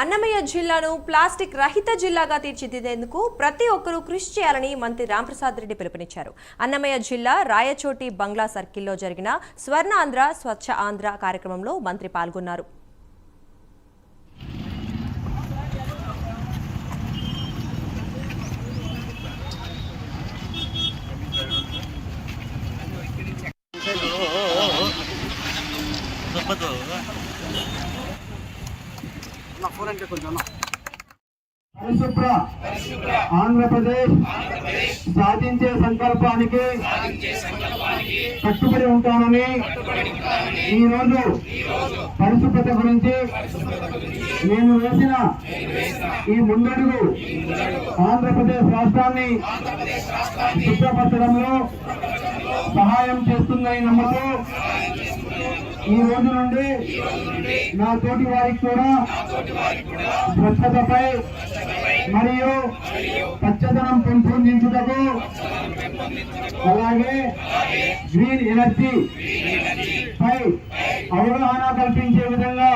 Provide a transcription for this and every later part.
అన్నమయ్య జిల్లాను ప్లాస్టిక్ రహిత జిల్లాగా తీర్చిదిద్దేందుకు ప్రతి ఒక్కరూ కృషి చేయాలని మంత్రి రాంప్రసాద్ రెడ్డి పిలుపునిచ్చారు. అన్నమయ్య జిల్లా రాయచోటి బంగ్లా సర్కిల్లో జరిగిన స్వర్ణ ఆంధ్ర స్వచ్ఛ ఆంధ్ర కార్యక్రమంలో మంత్రి పాల్గొన్నారు. పరిశుభ్ర ఆంధ్రప్రదేశ్ సాధించే సంకల్పానికి కట్టుబడి ఉంటానని ఈ రోజు పరిశుభ్రత గురించి నేను వేసిన ఈ ముందడుగు ఆంధ్రప్రదేశ్ రాష్ట్రాన్ని శుభ్రపరచడంలో సహాయం చేస్తుందని నమ్ముతూ ఈ రోజు నుండి నా తోటి వారికి కూడా స్వచ్ఛతపై మరియు పచ్చదనం పెంపొందించుటకు అలాగే గ్రీన్ ఎనర్జీ పై అవగాహన కల్పించే విధంగా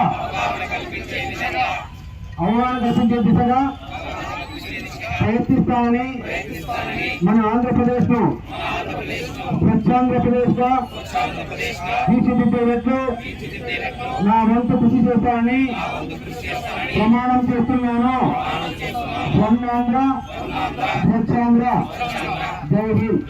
అవగాహన కల్పించే దిశగా ప్రయత్నిస్తామని మన ఆంధ్రప్రదేశ్ను స్వచ్ఛాంధ్రప్రదేశ్గా తీర్చిదిద్దేటట్లు నా వంతు కృషి చేస్తానని ప్రమాణం చేస్తున్నాను. స్వర్ణాంధ్ర స్వచ్ఛాంధ్ర. జై హింద్.